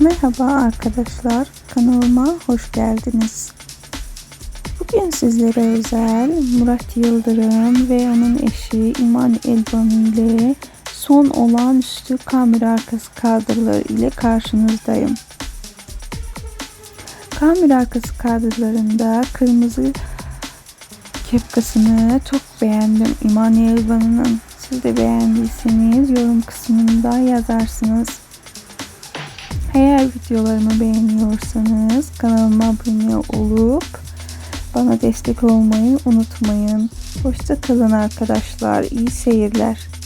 Merhaba arkadaşlar, kanalıma hoş geldiniz. Bugün sizlere özel Murat Yıldırım ve onun eşi İman Elbani ile son olağanüstü kamera arkası kadroları ile karşınızdayım. Kamera arkası kadrolarında kırmızı kepkasını çok beğendim İman Elbani'nin. Siz de beğendiyseniz yorum kısmında yazarsınız. Videolarımı beğeniyorsanız kanalıma abone olup bana destek olmayı unutmayın. Hoşça kalın arkadaşlar. İyi seyirler.